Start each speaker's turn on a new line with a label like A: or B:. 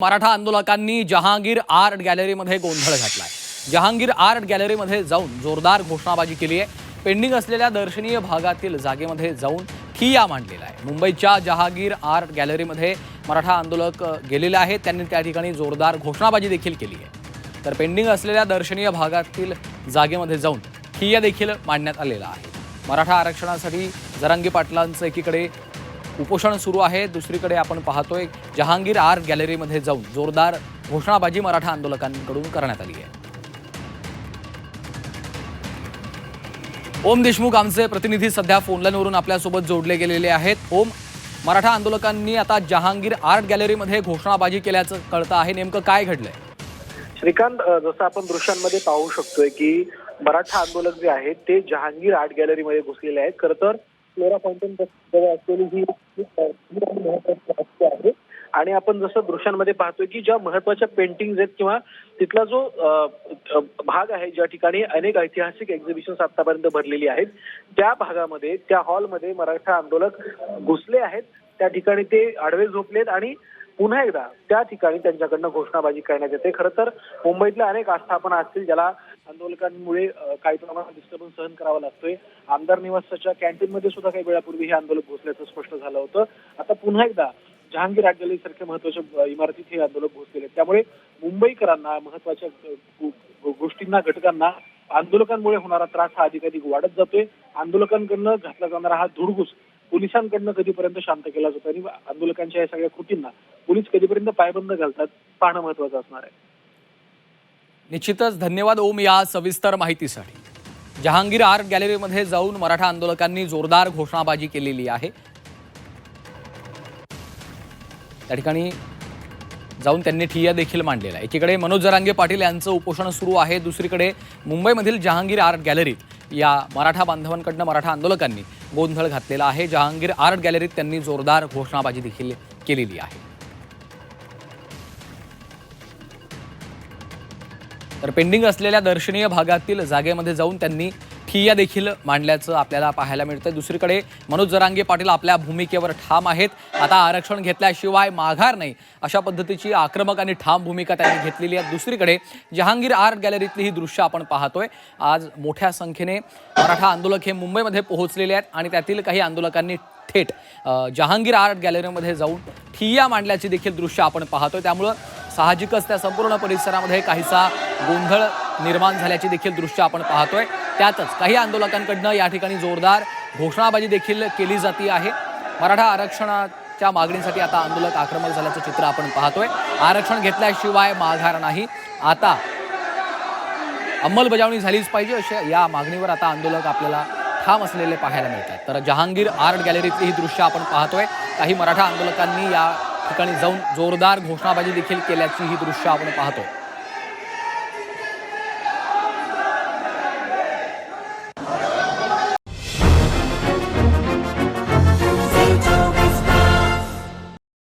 A: मराठा आंदोलकांनी जहांगीर आर्ट गॅलरीमध्ये गोंधळ घातलाय. जहांगीर आर्ट गॅलरीमध्ये जाऊन जोरदार घोषणाबाजी केली आहे. पेंडिंग असलेल्या दर्शनीय भागातील जागेमध्ये जाऊन ठिया मांडलेला आहे. मुंबईच्या जहांगीर आर्ट गॅलरीमध्ये मराठा आंदोलक गेलेले आहेत. त्यांनी त्या ठिकाणी जोरदार घोषणाबाजी देखील केली आहे. तर पेंडिंग असलेल्या दर्शनीय भागातील जागेमध्ये जाऊन ठिय्या देखील मांडण्यात आलेला आहे. मराठा आरक्षणासाठी जरांगी पाटलांचं एकीकडे उपोषण सुरू आहे. दुसरीकडे आपण पाहतोय जहांगीर आर्ट गॅलरीमध्ये जाऊन जोरदार घोषणाबाजी मराठा आंदोलकांकडून करण्यात आली आहे. ओम देशमुख आमचे प्रतिनिधी सध्या फोनलाईनवरून आपल्यासोबत जोडले गेलेले आहेत. ओम मराठा आंदोलकांनी आता जहांगीर आर्ट गॅलरीमध्ये घोषणाबाजी केल्याचं कळतं आहे. नेमकं काय घडलंय?
B: श्रीकांत जसं आपण दृश्यांमध्ये पाहू शकतोय की मराठा आंदोलक जे आहेत ते जहांगीर आर्ट गॅलरीमध्ये घुसलेले आहेत. खरं तर फ्लोरा फाउंटेन जवळ असलेली ही महत्वाची आहे. आणि आपण जसं दृश्यांमध्ये पाहतोय की ज्या महत्त्वाच्या पेंटिंग आहेत किंवा तिथला जो भाग आहे ज्या ठिकाणी अनेक ऐतिहासिक एक्झिबिशन्स आतापर्यंत भरलेली आहेत त्या भागामध्ये त्या हॉलमध्ये मराठा आंदोलक घुसले आहेत. त्या ठिकाणी ते आडवे झोपलेत आणि पुन्हा एकदा त्या ठिकाणी त्यांच्याकडनं घोषणाबाजी करण्यात येते. खरं तर मुंबईतल्या अनेक आस्थापना असतील ज्याला आंदोलकांमुळे काही प्रमाणात डिस्टर्बन्स सहन करावा लागतोय. आमदार निवासाच्या कॅन्टीनमध्ये सुद्धा काही वेळापूर्वी हे आंदोलक घोसल्याचं स्पष्ट झालं होतं. आता पुन्हा एकदा जहांगीर आर्ट सारख्या महत्त्वाच्या इमारतीत हे आंदोलक घुसलेले त्यामुळे मुंबईकरांना महत्त्वाच्या गोष्टींना घटकांना आंदोलकांमुळे होणारा त्रास हा अधिकाधिक वाढत जातोय. आंदोलकांकडनं घातला जाणारा हा धुडगूस पोलिसांकडनं कधीपर्यंत शांत केला जातो? आणि आंदोलकांच्या या सगळ्या कृतींना पोलीस कधीपर्यंत पायबंद घालतात पाहणं महत्वाचं असणार आहे.
A: निश्चितच धन्यवाद ओम या सविस्तर माहितीसाठी. जहांगीर आर्ट गॅलरीमध्ये जाऊन मराठा आंदोलकांनी जोरदार घोषणाबाजी केलेली आहे. त्या ठिकाणी जाऊन त्यांनी ठिय्या देखील मांडलेला आहे एकीकडे मनोज जरांगे पाटील यांचं उपोषण सुरू आहे. दुसरीकडे मुंबईमधील जहांगीर आर्ट गॅलरीत या मराठा बांधवांकडनं मराठा आंदोलकांनी गोंधळ घातलेला आहे. जहांगीर आर्ट गॅलरीत त्यांनी जोरदार घोषणाबाजी देखील केलेली आहे. तर पेंडिंग असलेल्या दर्शनीय भागातील जागेमध्ये जाऊन त्यांनी ठिय्या देखील मांडल्याचं आपल्याला पाहायला मिळतं दुसरीकडे मनोज जरांगे पाटील आपल्या भूमिकेवर ठाम आहेत. आता आरक्षण घेतल्याशिवाय माघार नाही. अशा पद्धतीची आक्रमक आणि ठाम भूमिका त्यांनी घेतलेली आहे. दुसरीकडे जहांगीर आर्ट गॅलरीतली ही दृश्य आपण पाहतोय. आज मोठ्या संख्येने मराठा आंदोलक हे मुंबईमध्ये पोहोचलेले आहेत आणि त्यातील काही आंदोलकांनी थेट जहांगीर आर्ट गॅलरीमध्ये जाऊन ठिय्या मांडल्याची देखील दृश्य आपण पाहतोय. त्यामुळं साहजिकच त्या संपूर्ण परिसरामध्ये काहीसा गोंधळ निर्माण झाल्याची देखील दृश्य आपण पाहतोय. त्यातच काही आंदोलकांकडनं या ठिकाणी जोरदार घोषणाबाजी देखील केली जाती आहे. मराठा आरक्षणाच्या मागणीसाठी आता आंदोलक आक्रमक झाल्याचं चित्र आपण पाहतोय. आरक्षण घेतल्याशिवाय माघार नाही. आता अंमलबजावणी झालीच पाहिजे अशा या मागणीवर आता आंदोलक आपल्याला ठाम असलेले पाहायला मिळतात. तर जहांगीर आर्ट गॅलरीतली ही दृश्य आपण पाहतोय. काही मराठा आंदोलकांनी या ठिकाणी जाऊन जोरदार घोषणाबाजी देखील केल्याची ही दृश्य आपण पाहतो.